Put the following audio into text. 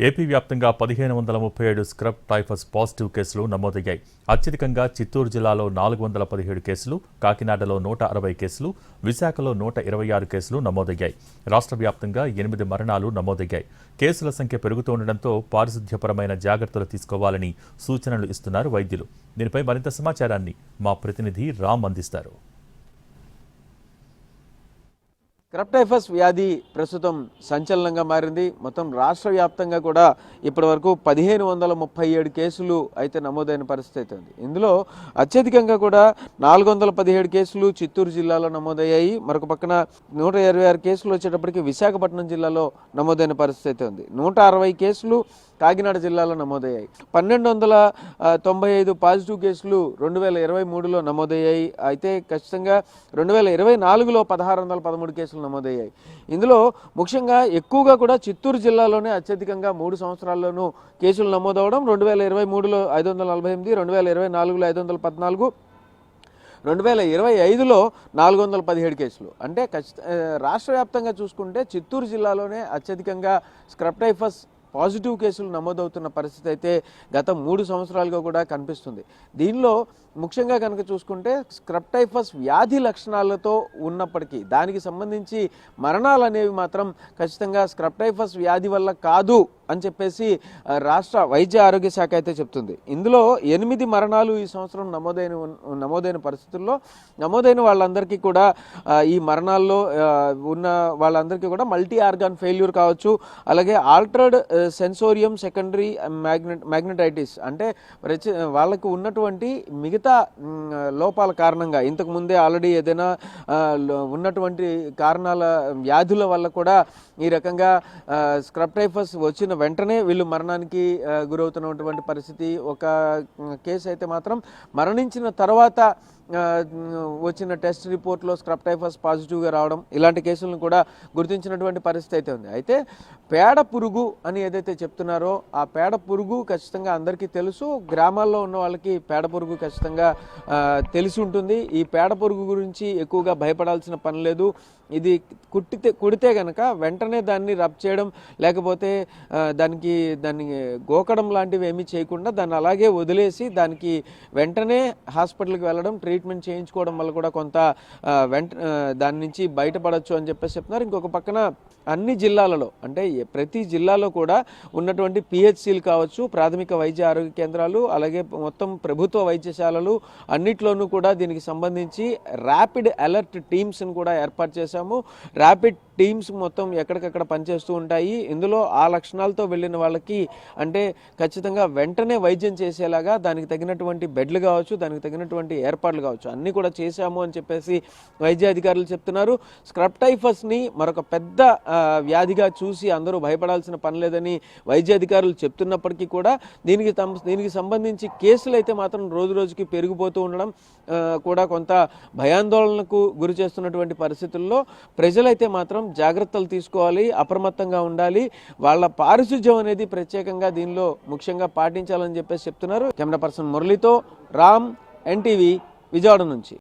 AP వ్యాప్తంగా పదిహేను వందల ముప్పై ఏడు స్క్రబ్ టైఫస్ పాజిటివ్ కేసులు నమోదయ్యాయి. అత్యధికంగా చిత్తూరు జిల్లాలో నాలుగు వందల పదిహేడు కేసులు కాకినాడలో నూట అరవై కేసులు విశాఖలో నూట ఇరవై ఆరు కేసులు నమోదయ్యాయి. రాష్ట్ర వ్యాప్తంగా ఎనిమిది మరణాలు నమోదయ్యాయి. కేసుల సంఖ్య పెరుగుతుండటంతో పారిశుధ్యపరమైన జాగ్రత్తలు తీసుకోవాలని సూచనలు ఇస్తున్నారు వైద్యులు. దీనిపై మరింత సమాచారాన్ని మా ప్రతినిధి రామ్ అందిస్తారు. క్రప్టైఫస్ వ్యాధి ప్రస్తుతం సంచలనంగా మారింది. మొత్తం రాష్ట్ర వ్యాప్తంగా కూడా ఇప్పటివరకు పదిహేను వందల ముప్పై ఏడు కేసులు అయితే నమోదైన పరిస్థితి అయితే ఉంది. ఇందులో అత్యధికంగా కూడా నాలుగు వందల పదిహేడు కేసులు చిత్తూరు జిల్లాలో నమోదయ్యాయి. మరొక పక్కన నూట ఇరవై ఆరు కేసులు వచ్చేటప్పటికి విశాఖపట్నం జిల్లాలో నమోదైన పరిస్థితి అయితే ఉంది. నూట అరవై కేసులు కాకినాడ జిల్లాలో నమోదయ్యాయి. పన్నెండు వందల తొంభై ఐదు పాజిటివ్ కేసులు రెండు వేల ఇరవై మూడులో నమోదయ్యాయి. అయితే ఖచ్చితంగా రెండు వేల ఇరవై నాలుగులో పదహారు వందల పదమూడు కేసులు నమోదయ్యాయి. ఇందులో ముఖ్యంగా ఎక్కువగా కూడా చిత్తూరు జిల్లాలోనే అత్యధికంగా మూడు సంవత్సరాల్లోనూ కేసులు నమోదవడం రెండు వేల ఇరవై మూడులో ఐదు వందల నలభై ఎనిమిది రెండు వేల ఇరవై నాలుగులో ఐదు వందల పద్నాలుగు రెండు వేల ఇరవై ఐదులో నాలుగు వందల పదిహేడు కేసులు. అంటే ఖచ్చిత రాష్ట్ర వ్యాప్తంగా చూసుకుంటే చిత్తూరు జిల్లాలోనే అత్యధికంగా స్క్రప్టైఫస్ పాజిటివ్ కేసులు నమోదవుతున్న పరిస్థితి అయితే గత మూడు సంవత్సరాలుగా కూడా కనిపిస్తుంది. దీనిలో ముఖ్యంగా కనుక చూసుకుంటే స్క్రప్టైఫస్ వ్యాధి లక్షణాలతో ఉన్నప్పటికీ దానికి సంబంధించి మరణాలు అనేవి మాత్రం ఖచ్చితంగా స్క్రప్టైఫస్ వ్యాధి వల్ల కాదు. అని చెప్పేసి రాష్ట్ర వైద్య ఆరోగ్య శాఖ అయితే చెప్తుంది. ఇందులో ఎనిమిది మరణాలు ఈ సంవత్సరం నమోదైన నమోదైన పరిస్థితుల్లో నమోదైన వాళ్ళందరికీ కూడా ఈ మరణాల్లో ఉన్న వాళ్ళందరికీ కూడా మల్టీ ఆర్గాన్ ఫెయిల్యూర్ కావచ్చు. అలాగే ఆల్టర్డ్ సెన్సోరియం సెకండరీ మ్యాగ్నెట్ మ్యాగ్నెటైటిస్ అంటే వాళ్ళకు ఉన్నటువంటి మిగతా లోపాల కారణంగా ఇంతకు ముందే ఆల్రెడీ ఏదైనా ఉన్నటువంటి కారణాల వ్యాధుల వల్ల కూడా ఈ రకంగా స్క్రప్టైఫస్ వచ్చిన వెంటనే వీళ్ళు మరణానికి గురవుతున్నటువంటి పరిస్థితి ఒక కేసు అయితే మాత్రం మరణించిన తర్వాత వచ్చిన టెస్ట్ రిపోర్ట్లో స్క్రప్టైఫస్ పాజిటివ్గా రావడం ఇలాంటి కేసులను కూడా గుర్తించినటువంటి పరిస్థితి అయితే ఉంది. అయితే పేడ పురుగు అని ఏదైతే చెప్తున్నారో ఆ పేడ పురుగు ఖచ్చితంగా అందరికీ తెలుసు. గ్రామాల్లో ఉన్న వాళ్ళకి పేడ పురుగు ఖచ్చితంగా తెలిసి ఉంటుంది. ఈ పేడ పురుగు గురించి ఎక్కువగా భయపడాల్సిన పని లేదు. ఇది కుట్టితే కుడితే కనుక వెంటనే దాన్ని రబ్ చేయడం లేకపోతే దానికి దాన్ని గోకడం లాంటివి ఏమీ చేయకుండా దాన్ని అలాగే వదిలేసి దానికి వెంటనే హాస్పిటల్కి వెళ్ళడం ట్రీట్ ట్రీట్మెంట్ చేయించుకోవడం వల్ల కూడా కొంత వెంట దాని నుంచి బయటపడవచ్చు అని చెప్పేసి చెప్తున్నారు. ఇంకొక పక్కన అన్ని జిల్లాలలో అంటే ప్రతి జిల్లాలో కూడా ఉన్నటువంటి పిహెచ్సిలు కావచ్చు ప్రాథమిక వైద్య ఆరోగ్య కేంద్రాలు అలాగే మొత్తం ప్రభుత్వ వైద్యశాలలు అన్నిట్లోనూ కూడా దీనికి సంబంధించి ర్యాపిడ్ అలర్ట్ టీమ్స్ని కూడా ఏర్పాటు చేశాము. ర్యాపిడ్ టీమ్స్ మొత్తం ఎక్కడికక్కడ పనిచేస్తూ ఉంటాయి. ఇందులో ఆ లక్షణాలతో వెళ్ళిన వాళ్ళకి అంటే ఖచ్చితంగా వెంటనే వైద్యం చేసేలాగా దానికి తగినటువంటి బెడ్లు కావచ్చు దానికి తగినటువంటి ఏర్పాట్లు కావచ్చు. అన్నీ కూడా చేశాము అని చెప్పేసి వైద్య అధికారులు చెప్తున్నారు. స్క్రప్టైఫస్ని మరొక పెద్ద వ్యాధిగా చూసి అందరూ భయపడాల్సిన పని లేదని వైద్య అధికారులు చెప్తున్నప్పటికీ కూడా దీనికి దీనికి సంబంధించి కేసులు అయితే మాత్రం రోజు రోజుకి పెరిగిపోతూ ఉండడం కూడా కొంత భయాందోళనకు గురి చేస్తున్నటువంటి పరిస్థితుల్లో ప్రజలైతే మాత్రం జాగ్రత్తలు తీసుకోవాలి అప్రమత్తంగా ఉండాలి. వాళ్ళ పారిశుధ్యం అనేది ప్రత్యేకంగా దీనిలో ముఖ్యంగా పాటించాలని చెప్పేసి చెప్తున్నారు. కెమెరా పర్సన్ మురళితో రామ్ ఎన్టీవీ విజయవాడ నుంచి.